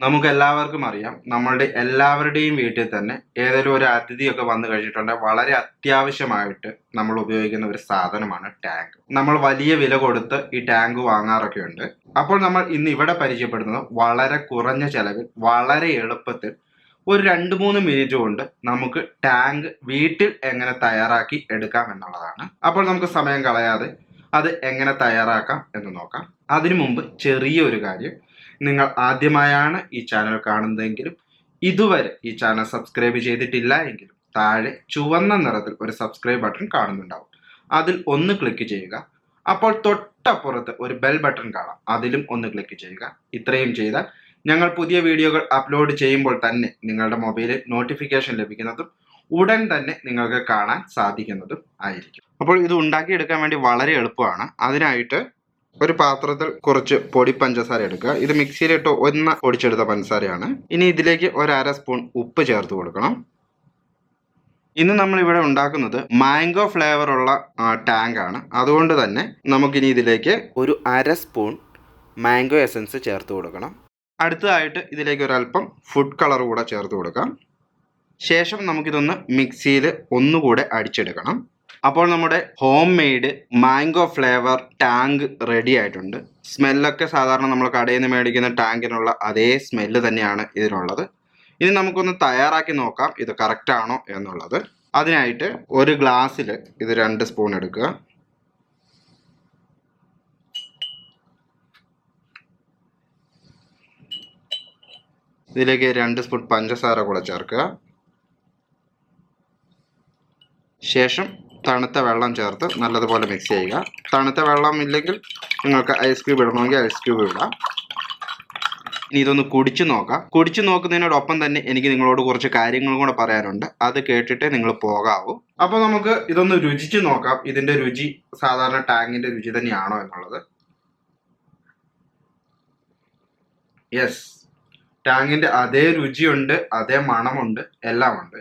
നമുക്ക് എല്ലാവർക്കും അറിയാം. നമ്മളുടെ എല്ലാവരുടെയും വീട്ടിൽ തന്നെ ഏതെങ്കിലും ഒരു അതിഥിയൊക്കെ വന്നു കഴിഞ്ഞിട്ടുണ്ടെങ്കിൽ വളരെ അത്യാവശ്യമായിട്ട് നമ്മൾ ഉപയോഗിക്കുന്ന ഒരു സാധനമാണ് ടാങ്ക്. നമ്മൾ വലിയ വില കൊടുത്ത് ഈ ടാങ്ക് വാങ്ങാറൊക്കെ ഉണ്ട് അപ്പോൾ നമ്മൾ ഇന്ന് ഇവിടെ പരിചയപ്പെടുന്നത് വളരെ കുറഞ്ഞ ചെലവിൽ വളരെ എളുപ്പത്തിൽ ഒരു രണ്ട് മൂന്ന് മിനിറ്റ് കൊണ്ട് നമുക്ക് ടാങ്ക് വീട്ടിൽ എങ്ങനെ തയ്യാറാക്കി എടുക്കാം എന്നുള്ളതാണ്. അപ്പോൾ നമുക്ക് സമയം കളയാതെ അത് എങ്ങനെ തയ്യാറാക്കാം എന്ന് നോക്കാം. അതിനു മുമ്പ് ചെറിയൊരു കാര്യം. നിങ്ങൾ ആദ്യമായാണ് ഈ ചാനൽ കാണുന്നതെങ്കിലും ഇതുവരെ ഈ ചാനൽ സബ്സ്ക്രൈബ് ചെയ്തിട്ടില്ല എങ്കിലും താഴെ ചുവന്ന നിറത്തിൽ ഒരു സബ്സ്ക്രൈബ് ബട്ടൺ കാണുന്നുണ്ടാവും. അതിൽ ഒന്ന് ക്ലിക്ക് ചെയ്യുക. അപ്പോൾ തൊട്ടപ്പുറത്ത് ഒരു ബെൽ ബട്ടൺ കാണാം. അതിലും ഒന്ന് ക്ലിക്ക് ചെയ്യുക. ഇത്രയും ചെയ്താൽ ഞങ്ങൾ പുതിയ വീഡിയോകൾ അപ്ലോഡ് ചെയ്യുമ്പോൾ തന്നെ നിങ്ങളുടെ മൊബൈലിൽ നോട്ടിഫിക്കേഷൻ ലഭിക്കുന്നതും ഉടൻ തന്നെ നിങ്ങൾക്ക് കാണാൻ സാധിക്കുന്നതും ആയിരിക്കും. അപ്പോൾ ഇത് ഉണ്ടാക്കിയെടുക്കാൻ വേണ്ടി വളരെ എളുപ്പമാണ്. അതിനായിട്ട് ഒരു പാത്രത്തിൽ കുറച്ച് പൊടി പഞ്ചസാര എടുക്കുക. ഇത് മിക്സിയിലിട്ട് ഒന്ന് പൊടിച്ചെടുത്ത പഞ്ചസാരയാണ്. ഇനി ഇതിലേക്ക് ഒരു അര സ്പൂൺ ഉപ്പ് ചേർത്ത് കൊടുക്കണം. ഇന്ന് നമ്മളിവിടെ ഉണ്ടാക്കുന്നത് മാംഗോ ടാങ്ക് ആണ്. അതുകൊണ്ട് തന്നെ നമുക്കിനി ഇതിലേക്ക് ഒരു അര സ്പൂൺ മാംഗോ എസൻസ് ചേർത്ത് കൊടുക്കണം. അടുത്തതായിട്ട് ഇതിലേക്ക് ഒരല്പം ഫുഡ് കളർ കൂടെ ചേർത്ത് കൊടുക്കാം. ശേഷം നമുക്കിതൊന്ന് മിക്സിയിൽ ഒന്നുകൂടെ അടിച്ചെടുക്കണം. അപ്പോൾ നമ്മുടെ home made mango flavour Tang ready ആയിട്ടുണ്ട് സ്മെല്ലൊക്കെ സാധാരണ നമ്മൾ കടയിൽ നിന്ന് മേടിക്കുന്ന ടാങ്കിനുള്ള അതേ സ്മെല്ല് തന്നെയാണ് ഇതിനുള്ളത്. ഇനി നമുക്കൊന്ന് തയ്യാറാക്കി നോക്കാം ഇത് കറക്റ്റ് ആണോ എന്നുള്ളത്. അതിനായിട്ട് ഒരു ഗ്ലാസ്സിൽ ഇത് രണ്ട് സ്പൂൺ എടുക്കുക. ഇതിലേക്ക് രണ്ട് സ്പൂൺ പഞ്ചസാര കൂടെ ചേർക്കുക. ശേഷം തണുത്ത വെള്ളം ചേർത്ത് നല്ലതുപോലെ മിക്സ് ചെയ്യുക. തണുത്ത വെള്ളം ഇല്ലെങ്കിൽ നിങ്ങൾക്ക് ഐസ് ക്യൂബ് ഇടണമെങ്കിൽ ഐസ് ക്യൂബ് ഇടാം. ഇനി ഇതൊന്ന് കുടിച്ചു നോക്കാം. കുടിച്ചു നോക്കുന്നതിനോടൊപ്പം തന്നെ എനിക്ക് നിങ്ങളോട് കുറച്ച് കാര്യങ്ങളും കൂടെ പറയാനുണ്ട്. അത് കേട്ടിട്ട് നിങ്ങൾ പോകാവൂ. അപ്പോൾ നമുക്ക് ഇതൊന്ന് രുചിച്ച് നോക്കാം. ഇതിന്റെ രുചി സാധാരണ ടാങ്കിന്റെ രുചി തന്നെയാണോ എന്നുള്ളത്. യെസ് ടാങ്കിന്റെ അതേ രുചിയുണ്ട് അതേ മണമുണ്ട് എല്ലാം ഉണ്ട്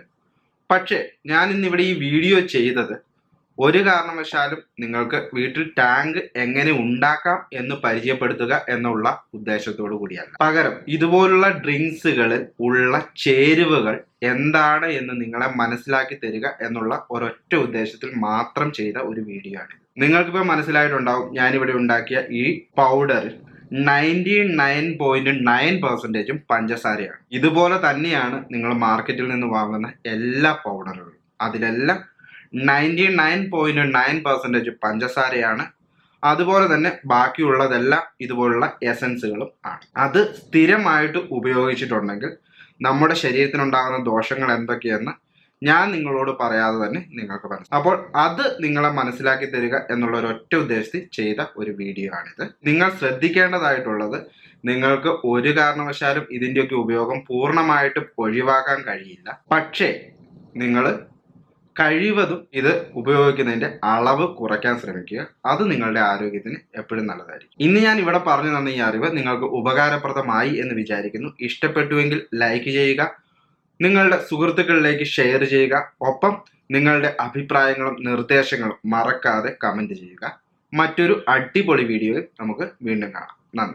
പക്ഷേ ഞാൻ ഇന്നിവിടെ ഈ വീഡിയോ ചെയ്തത് ഒരു കാരണവശാലും നിങ്ങൾക്ക് വീട്ടിൽ ടാങ്ക് എങ്ങനെ ഉണ്ടാക്കാം എന്ന് പരിചയപ്പെടുത്തുക എന്നുള്ള ഉദ്ദേശത്തോടു കൂടിയല്ല പകരം ഇതുപോലുള്ള ഡ്രിങ്ക്സുകളിൽ ഉള്ള ചേരുവകൾ എന്താണ് എന്ന് നിങ്ങളെ മനസ്സിലാക്കി തരിക എന്നുള്ള ഒരൊറ്റ ഉദ്ദേശത്തിൽ മാത്രം ചെയ്ത ഒരു വീഡിയോ ആണ് നിങ്ങൾക്കിപ്പോൾ മനസ്സിലായിട്ടുണ്ടാവും ഞാനിവിടെ ഉണ്ടാക്കിയ ഈ powder ninety nine point nine പെർസെന്റേജും പഞ്ചസാരയാണ്. ഇതുപോലെ തന്നെയാണ് നിങ്ങൾ മാർക്കറ്റിൽ നിന്ന് വാങ്ങുന്ന എല്ലാ പൗഡറുകളും അതിലെല്ലാം ninety nine point nine percentage പഞ്ചസാരയാണ്. അതുപോലെ തന്നെ ബാക്കിയുള്ളതെല്ലാം ഇതുപോലുള്ള എസൻസുകളും ആണ്. അത് സ്ഥിരമായിട്ട് ഉപയോഗിച്ചിട്ടുണ്ടെങ്കിൽ നമ്മുടെ ശരീരത്തിനുണ്ടാകുന്ന ദോഷങ്ങൾ എന്തൊക്കെയെന്ന് ഞാൻ നിങ്ങളോട് പറയാതെ തന്നെ നിങ്ങൾക്ക് മനസ്സിലാക്കും അപ്പോൾ അത് നിങ്ങളെ മനസ്സിലാക്കി തരിക എന്നുള്ള ഒരു ഒറ്റ ഉദ്ദേശത്തിൽ ചെയ്ത ഒരു വീഡിയോ ആണിത്. നിങ്ങൾ ശ്രദ്ധിക്കേണ്ടതായിട്ടുള്ളത് നിങ്ങൾക്ക് ഒരു കാരണവശാലും ഇതിന്റെയൊക്കെ ഉപയോഗം പൂർണമായിട്ടും ഒഴിവാക്കാൻ കഴിയില്ല. പക്ഷേ നിങ്ങൾ കഴിവതും ഇത് ഉപയോഗിക്കുന്നതിന്റെ അളവ് കുറയ്ക്കാൻ ശ്രമിക്കുക. അത് നിങ്ങളുടെ ആരോഗ്യത്തിന് എപ്പോഴും നല്ലതായിരിക്കും. ഇന്ന് ഞാൻ ഇവിടെ പറഞ്ഞു തന്ന ഈ അറിവ് നിങ്ങൾക്ക് ഉപകാരപ്രദമായി എന്ന് വിചാരിക്കുന്നു. ഇഷ്ടപ്പെട്ടുവെങ്കിൽ ലൈക്ക് ചെയ്യുക. നിങ്ങളുടെ സുഹൃത്തുക്കളിലേക്ക് ഷെയർ ചെയ്യുക. ഒപ്പം നിങ്ങളുടെ അഭിപ്രായങ്ങളും നിർദ്ദേശങ്ങളും മറക്കാതെ കമന്റ് ചെയ്യുക. മറ്റൊരു അടിപൊളി വീഡിയോയിൽ നമുക്ക് വീണ്ടും കാണാം.